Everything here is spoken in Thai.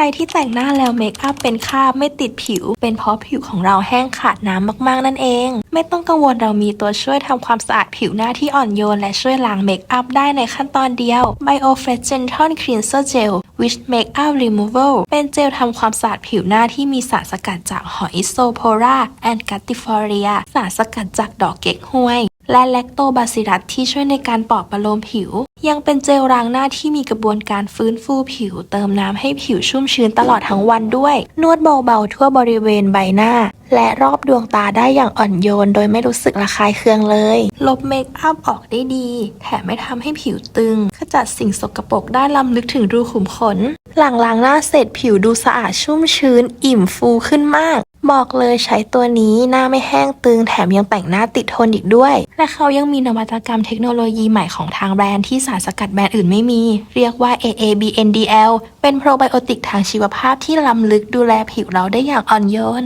รที่แต่งหน้าแล้วเมคอัพเป็นคราบไม่ติดผิว เป็นเพราะผิวของเราแห้งขาดน้ำมากๆนั่นเอง ไม่ต้องกังวลเรามีตัวช่วยทำความสะอาดผิวหน้าที่อ่อนโยน และช่วยล้างเมคอัพได้ในขั้นตอนเดียว BioFresh Gentle Cleanser Gel With Makeup Removal เป็นเจลทำความสะอาดผิวหน้าที่มีสารสกัดจากหอยโซโพราแอนกัตติฟอเรียสารสกัดจากดอกเก๊กฮวย และแลคโตบาซิลัสที่ช่วยในการปลอบประโลมผิว ยังเป็นเจลล้างหน้าที่มีกระบวนการฟื้นฟูผิว เติมน้ำให้ผิวชุ่มชื้นตลอดทั้งวันด้วย นวดเบาๆทั่วบริเวณใบหน้า และรอบดวงตาได้อย่างอ่อนโยน โดยไม่รู้สึกระคายเคืองเลย ลบเมคอัพออกได้ดี แถมไม่ทำให้ผิวตึง ขจัดสิ่งสกปรกได้ล้ำลึกถึงรูขุมขน หลังล้างหน้าเสร็จผิวดูสะอาดชุ่มชื้น อิ่มฟูขึ้นมาก บอกเลยใช้ตัวนี้หน้าไม่แห้งตึงแถมยังแต่งหน้าติดทนอีกด้วย และเขายังมีนวัตกรรมเทคโนโลยีใหม่ของทางแบรนด์ที่สารสกัดแบรนด์อื่นไม่มี เรียกว่า AABNDL เป็นโปรไบโอติกทางชีวภาพที่ล้ำลึกดูแลผิวเราได้อย่างอ่อนโยน